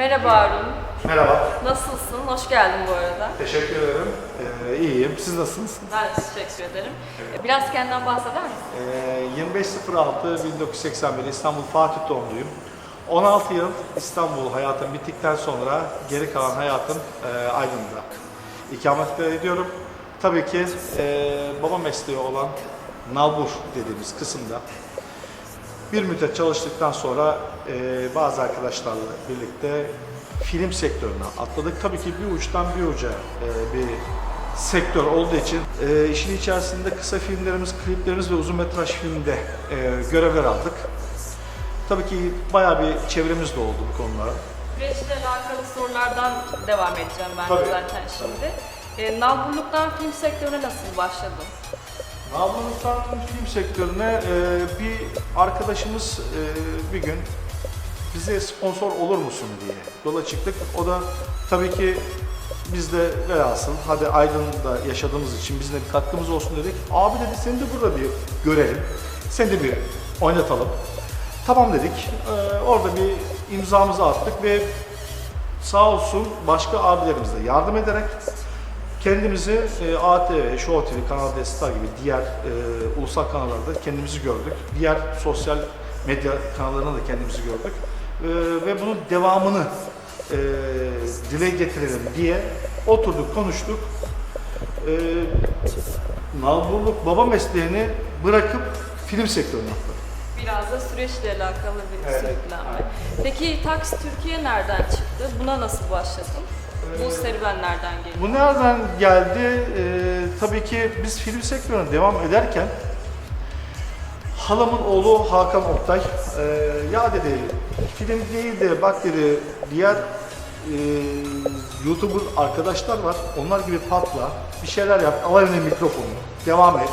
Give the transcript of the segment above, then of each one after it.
Merhaba Arun. Merhaba. Nasılsın? Hoş geldin bu arada. Teşekkür ederim. Ee, iyiyim. Siz nasılsınız? Ben teşekkür ederim. Evet. Biraz kendinden bahseder misin? Ee, 25.06.1981 İstanbul Fatih doğumluyum. 16 yıl İstanbul hayatım bittikten sonra geri kalan hayatım e, Aydın'da. İkamet ediyorum. Tabii ki e, baba mesleği olan nalbur dediğimiz kısımda bir müddet çalıştıktan sonra e, bazı arkadaşlarla birlikte film sektörüne atladık. Tabii ki bir uçtan bir uca e, bir sektör olduğu için e, işin içerisinde kısa filmlerimiz, kliplerimiz ve uzun metraj filmde e, görevler aldık. Tabii ki bayağı bir çevremiz de oldu bu konulara. Süreçle alakalı sorulardan devam edeceğim ben Tabii. zaten şimdi. E, nalburluktan film sektörüne nasıl başladın? Nalburluktan film sektörüne e, bir arkadaşımız e, bir gün bize sponsor olur musun diye yola çıktık. O da tabii ki biz de velhasıl hadi Aydın'da yaşadığımız için bizim de bir katkımız olsun dedik. Abi dedi seni de burada bir görelim. Seni de bir oynatalım. Tamam dedik. Ee, orada bir imzamızı attık ve sağ olsun başka abilerimiz de yardım ederek kendimizi e, ATV, Show TV, Kanal D Star gibi diğer e, ulusal kanallarda kendimizi gördük. Diğer sosyal medya kanallarında da kendimizi gördük. E, ve bunun devamını e, dile getirelim diye oturduk, konuştuk. E, nalburluk baba mesleğini bırakıp film sektörüne atladık. Biraz da süreçle alakalı bir Evet, sürüklenme. Peki Taksi Türkiye nereden çıktı? Buna nasıl başladın? Bu serüven nereden geliyor? Bu nereden geldi? Ee, tabii ki biz film sektörüne devam ederken halamın oğlu Hakan Oktay e, ya dedi film değil de bak dedi diğer e, YouTuber arkadaşlar var onlar gibi patla bir şeyler yap al eline mikrofonu devam et.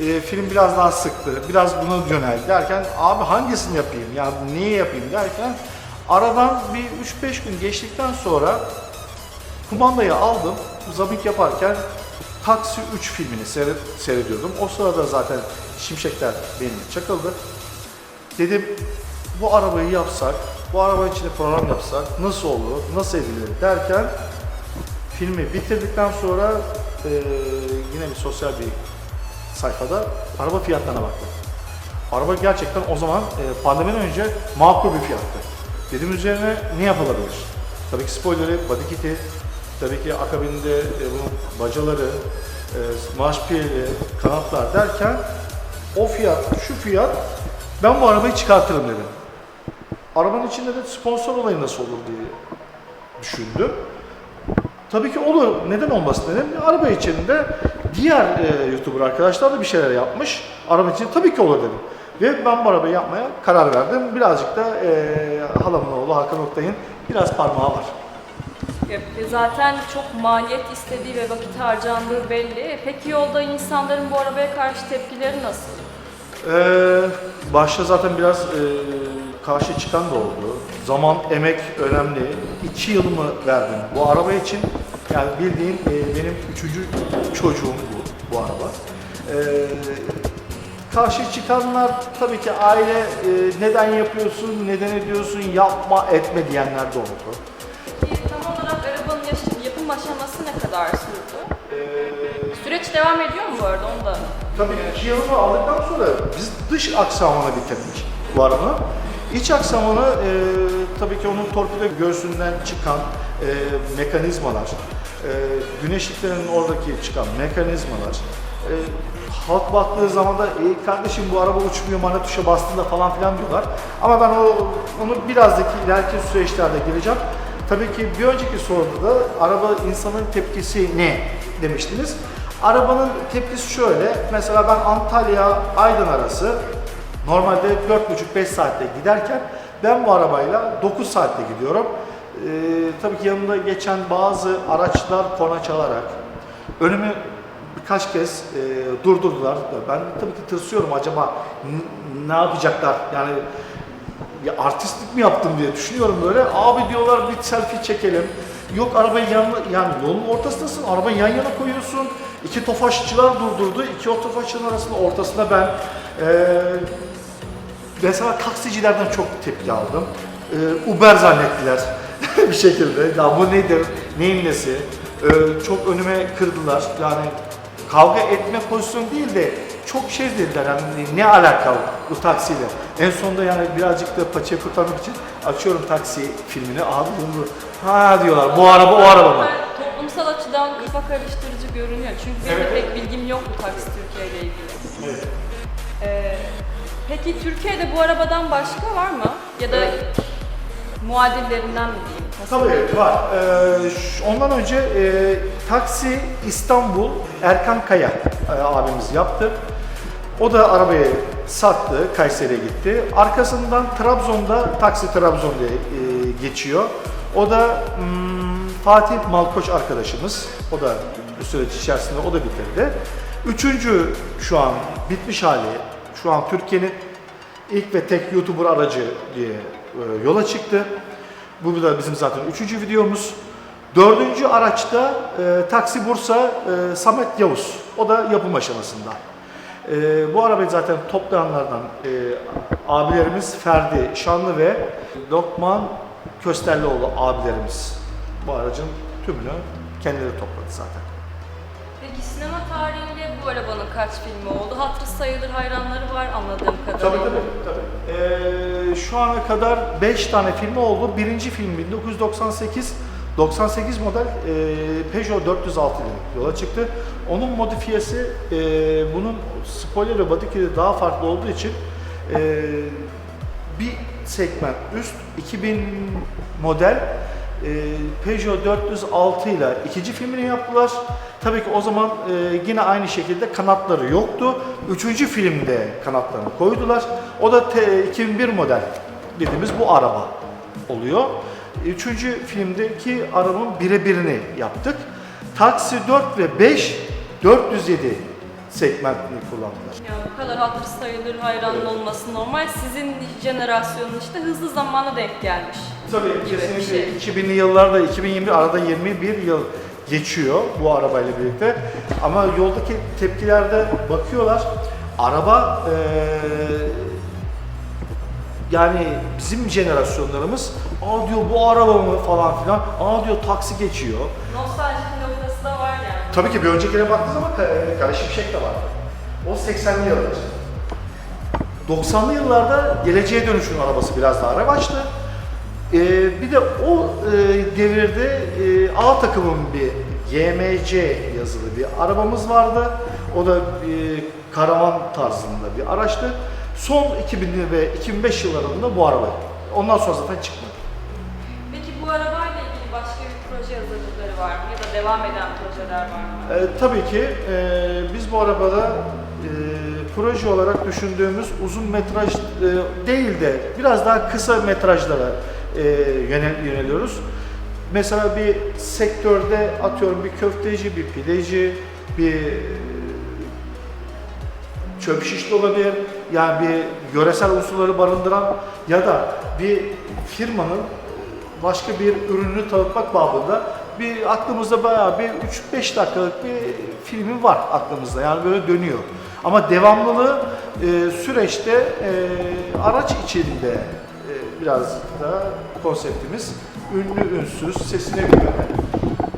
E, film biraz daha sıktı biraz buna yönel derken abi hangisini yapayım ya neyi yapayım derken aradan bir 3-5 gün geçtikten sonra Kumandayı aldım, zabik yaparken Taksi 3 filmini seyret, seyrediyordum. O sırada zaten şimşekler benim çakıldı. Dedim bu arabayı yapsak, bu araba içinde program yapsak nasıl olur, nasıl edilir derken filmi bitirdikten sonra eee, yine bir sosyal bir sayfada araba fiyatlarına baktım. Araba gerçekten o zaman e, pandemiden önce makul bir fiyattı. Dedim üzerine ne yapılabilir? Tabii ki spoilerı, body kit'i, tabii ki akabinde e, bunun bacaları, e, marş piyeli, kanatlar derken o fiyat, şu fiyat ben bu arabayı çıkartırım dedim. Arabanın içinde de sponsor olayı nasıl olur diye düşündüm. Tabii ki olur. Neden olmasın dedim. Araba içinde diğer e, YouTuber arkadaşlar da bir şeyler yapmış. Araba için tabii ki olur dedim. Ve ben bu arabayı yapmaya karar verdim. Birazcık da e, halamın oğlu Hakan Oktay'ın biraz parmağı var. E, Zaten çok maliyet istediği ve vakit harcandığı belli. Peki yolda insanların bu arabaya karşı tepkileri nasıl? Ee, başta zaten biraz e, karşı çıkan da oldu. Zaman, emek önemli. İki yılımı verdim bu araba için. Yani bildiğin e, benim üçüncü çocuğum bu, bu araba. Ee, karşı çıkanlar tabii ki aile e, neden yapıyorsun, neden ediyorsun, yapma, etme diyenler de oldu. Kadar sürdü? Ee, Süreç devam ediyor mu bu arada onu da? Tabii iki yılını aldıktan sonra biz dış aksamını bitirdik bu araba. İç aksamını e, tabii ki onun torpido göğsünden çıkan e, mekanizmalar, e, güneşliklerin oradaki çıkan mekanizmalar, e, halk baktığı zaman da e, kardeşim bu araba uçmuyor mana tuşa bastığında falan filan diyorlar. Ama ben o, onu birazdaki ileriki süreçlerde gireceğim. Tabii ki bir önceki soruda da araba insanın tepkisi ne demiştiniz. Arabanın tepkisi şöyle. Mesela ben Antalya Aydın arası normalde 4,5-5 saatte giderken ben bu arabayla 9 saatte gidiyorum. Ee, tabii ki yanında geçen bazı araçlar korna çalarak önümü birkaç kez e, durdurdular. Ben tabii ki tırsıyorum acaba ne yapacaklar? Yani ya artistlik mi yaptım diye düşünüyorum böyle. Abi diyorlar bir selfie çekelim. Yok arabayı yanına, yani yolun ortasındasın, arabayı yan yana koyuyorsun. İki tofaşçılar durdurdu. İki o tofaşçının arasında ortasında ben eee mesela taksicilerden çok tepki aldım. Eee Uber zannettiler bir şekilde. Ya bu nedir, neyin nesi? Ee, çok önüme kırdılar. Yani kavga etme pozisyonu değil de çok şey dediler yani ne alakalı bu taksiyle. En sonunda yani birazcık da paçayı kurtarmak için açıyorum taksi filmini. Abi bunu ha diyorlar bu araba o araba mı? Toplumsal açıdan kafa karıştırıcı görünüyor. Çünkü benim Evet. pek bilgim yok bu taksi Türkiye ile ilgili. Evet. Ee, peki Türkiye'de bu arabadan başka var mı? Ya da muadillerinden mi diyeyim? Tabii var. Ee, ş- ondan önce e, Taksi İstanbul Erkan Kaya e, abimiz yaptı. O da arabayı sattı, Kayseri'ye gitti. Arkasından Trabzon'da Taksi Trabzon diye e, geçiyor. O da hmm, Fatih Malkoç arkadaşımız. O da bu süreç içerisinde o da bitirdi. Üçüncü şu an bitmiş hali. Şu an Türkiye'nin ilk ve tek YouTuber aracı diye e, yola çıktı. Bu da bizim zaten üçüncü videomuz. Dördüncü araçta e, Taksi Bursa e, Samet Yavuz. O da yapım aşamasında. E, bu arabayı zaten toplayanlardan e, abilerimiz Ferdi Şanlı ve Lokman Kösterlioğlu abilerimiz. Bu aracın tümünü kendileri topladı zaten. Peki sinema tarihinde bu arabanın kaç filmi oldu? Hatırı sayılır hayranları var anladığım kadarıyla. Tabii tabii. tabii. Ee, şu ana kadar 5 tane filmi oldu. Birinci film 1998. 98 model e, Peugeot 406 ile yola çıktı. Onun modifiyesi e, bunun spoiler ve body daha farklı olduğu için e, bir segment üst 2000 model e, Peugeot 406 ile ikinci filmini yaptılar. Tabii ki o zaman e, yine aynı şekilde kanatları yoktu. Üçüncü filmde kanatlarını koydular. O da te- 2001 model dediğimiz bu araba oluyor. Üçüncü filmdeki arabanın birebirini yaptık. Taksi 4 ve 5 407 segmentini kullandılar. Yani bu kadar hatır sayılır hayranın olması normal. Sizin jenerasyonun işte hızlı zamana denk gelmiş. Tabii bir kesinlikle şey. 2000'li yıllarda 2021 arada 21 yıl geçiyor bu arabayla birlikte. Ama yoldaki tepkilerde bakıyorlar. Araba eee, yani bizim jenerasyonlarımız aa diyor bu araba mı falan filan. Aa diyor taksi geçiyor. Nostaljik noktası da var yani. Tabii ki bir öncekine baktığı zaman Ka- Kara Şimşek de var. O 80'li yıllar. 90'lı yıllarda geleceğe dönüşün arabası biraz daha revaçtı. Ee, bir de o e, devirde e, A takımın bir YMC yazılı bir arabamız vardı. O da e, karavan tarzında bir araçtı. Son 2000'li ve 2005 yıllarında bu araba. Ondan sonra zaten çıkmadı. Peki bu arabayla ilgili başka bir proje hazırlıkları var mı? Ya da devam eden projeler var mı? Ee, tabii ki e, biz bu arabada e, proje olarak düşündüğümüz uzun metraj e, değil de biraz daha kısa metrajlara e, yönel, yöneliyoruz. Mesela bir sektörde atıyorum bir köfteci, bir pideci, bir çöp şişli olabilir, yani bir yöresel unsurları barındıran ya da bir firmanın başka bir ürününü tanıtmak babında bir aklımızda bayağı bir 3-5 dakikalık bir filmi var aklımızda yani böyle dönüyor. Ama devamlılığı e, süreçte e, araç içinde e, biraz da konseptimiz ünlü ünsüz sesine güvenen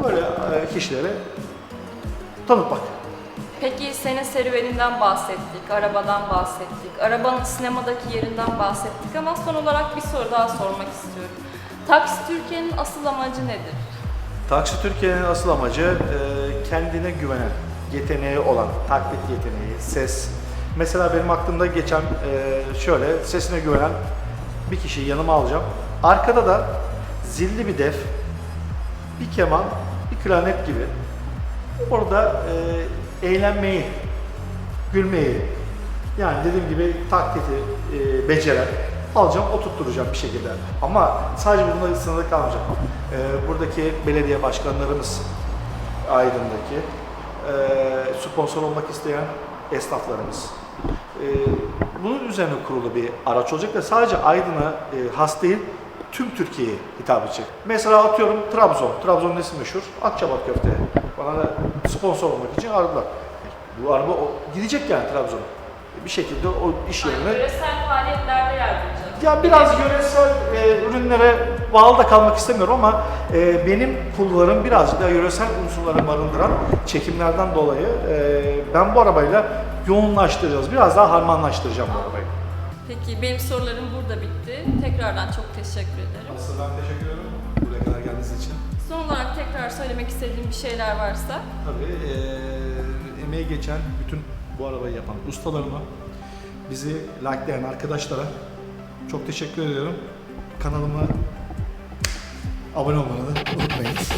böyle e, kişilere tanıtmak. Peki senin serüveninden bahsettik, arabadan bahsettik, arabanın sinemadaki yerinden bahsettik ama son olarak bir soru daha sormak istiyorum. Taksi Türkiye'nin asıl amacı nedir? Taksi Türkiye'nin asıl amacı e, kendine güvenen, yeteneği olan, taklit yeteneği, ses. Mesela benim aklımda geçen e, şöyle sesine güvenen bir kişiyi yanıma alacağım. Arkada da zilli bir def, bir keman, bir klarnet gibi orada e, eğlenmeyi, gülmeyi, yani dediğim gibi taklidi e, beceren alacağım, oturtturacağım bir şekilde. Ama sadece bununla sınırlı kalmayacağım. E, buradaki belediye başkanlarımız, Aydın'daki, e, sponsor olmak isteyen esnaflarımız. E, bunun üzerine kurulu bir araç olacak ve sadece Aydın'a e, has değil, tüm Türkiye'ye hitap edecek. Mesela atıyorum Trabzon. Trabzon nesi meşhur? Akçabat köfte. Bana da sponsor olmak için aradılar. Bu araba o, gidecek yani Trabzon'a. Bir şekilde o iş Yani yerine yöresel faaliyetlerde yardımcı. ya biraz yöresel e, ürünlere bağlı da kalmak istemiyorum ama e, benim kulvarım birazcık daha yöresel unsurları barındıran çekimlerden dolayı e, ben bu arabayla yoğunlaştıracağız. Biraz daha harmanlaştıracağım bu arabayı. Peki benim sorularım burada bitti. Tekrardan çok teşekkür ederim. Asıl ben teşekkür ederim buraya kadar geldiğiniz için. Son olarak tekrar söylemek istediğim bir şeyler varsa. Tabii eee emeği geçen bütün bu arabayı yapan ustalarıma, bizi likelayan arkadaşlara çok teşekkür ediyorum. Kanalıma abone olmayı da unutmayınız.